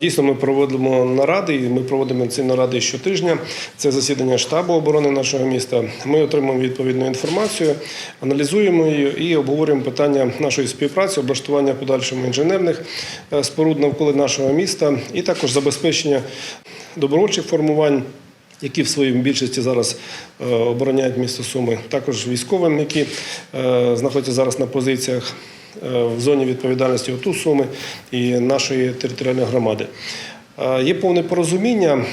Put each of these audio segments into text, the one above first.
Дійсно, ми проводимо наради, і ми проводимо ці наради щотижня. Це засідання штабу оборони нашого міста. Ми отримуємо відповідну інформацію, аналізуємо її і обговорюємо питання нашої співпраці, облаштування подальшому інженерних е, споруд навколо нашого міста, і також забезпечення добровольчих формувань. Які в своїй більшості зараз е, обороняють місто Суми, також військовим, які е, знаходяться зараз на позиціях в зоні відповідальності ОТУ Суми і нашої територіальної громади. Е, Є повне порозуміння,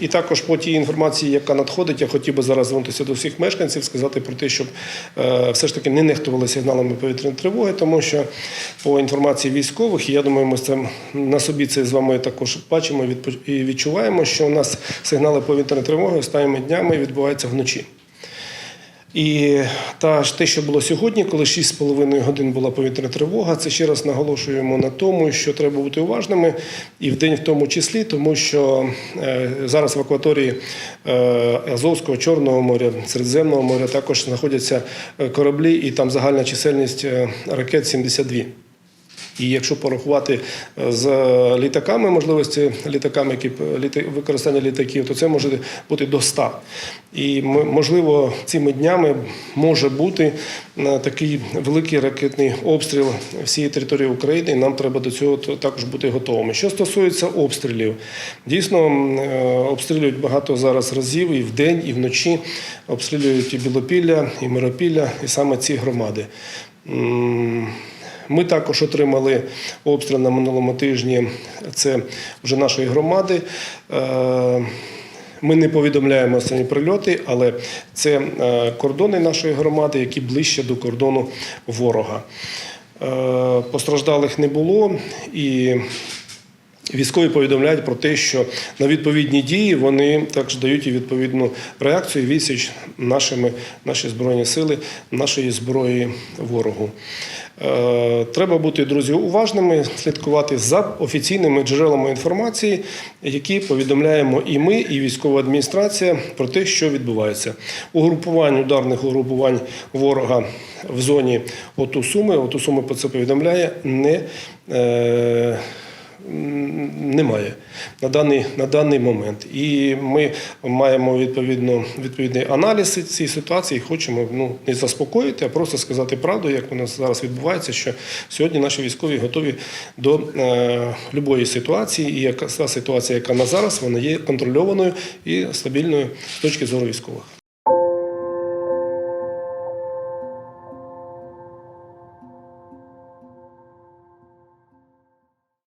і також по тій інформації, яка надходить, я хотів би зараз звернутися до всіх мешканців, сказати про те, щоб е, все ж таки не нехтували сигналами повітряної тривоги, тому що по інформації військових, і я думаю, ми це на собі це з вами також бачимо і відчуваємо, що у нас сигнали повітряної тривоги останніми днями відбуваються вночі. І та ж те, що було сьогодні, коли 6,5 годин була повітряна тривога, це ще раз наголошуємо на тому, що треба бути уважними і в день в тому числі, тому що е, зараз в акваторії е, Азовського, Чорного моря, Середземного моря також знаходяться е, кораблі, і там загальна чисельність ракет 72. І якщо порахувати е, з літаками можливості літаками, які використання літаків, то це може бути до 100. І можливо цими днями може бути е, такий великий ракетний обстріл всієї території України. і Нам треба до цього також бути готовими. Що стосується обстрілів, дійсно е, обстрілюють багато зараз разів і вдень, і вночі. Обстрілюють і Білопілля, і Миропілля, і саме ці громади. Ми також отримали обстріл на минулому тижні. Це вже нашої громади. Е, Ми не повідомляємо останні прильоти, але це е, кордони нашої громади, які ближче до кордону ворога. Е, Постраждалих не було і. Військові повідомляють про те, що на відповідні дії вони також дають і відповідну реакцію, відсіч нашими, наші збройні сили, нашої зброї ворогу. Е, Треба бути, друзі, уважними, слідкувати за офіційними джерелами інформації, які повідомляємо і ми, і військова адміністрація про те, що відбувається. Угрупувань, ударних угрупувань ворога в зоні ОТУ Суми, ОТУ Суми про це повідомляє, не е, Немає на даний, на даний момент. І ми маємо відповідно, відповідний аналіз цієї ситуації і хочемо ну, не заспокоїти, а просто сказати правду, як у нас зараз відбувається, що сьогодні наші військові готові до е, любої ситуації, і яка ситуація, яка на зараз, вона є контрольованою і стабільною з точки зору військових.